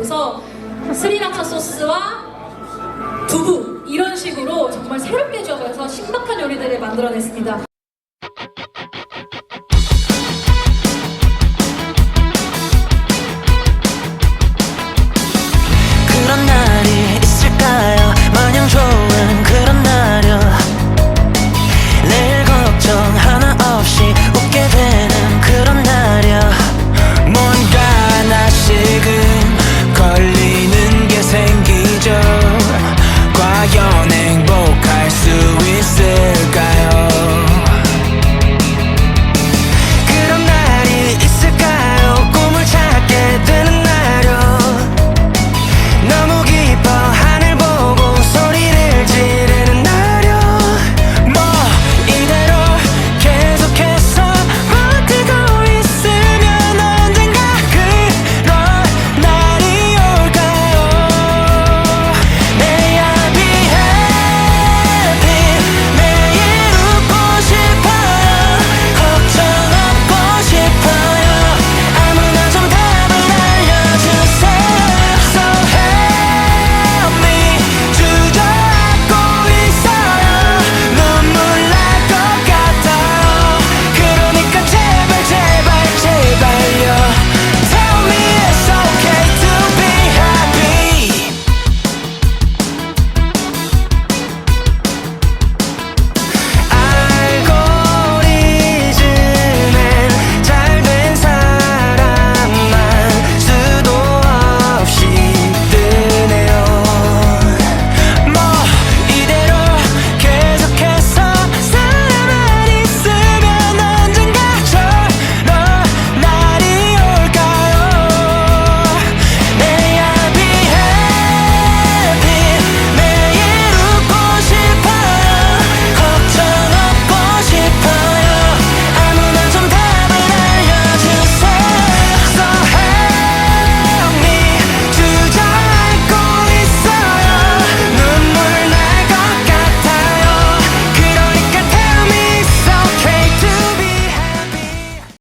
그래서 스리라차 소스와 두부 이런 식으로 정말 새롭게 지어서 신박한 요리들을 만들어냈습니다.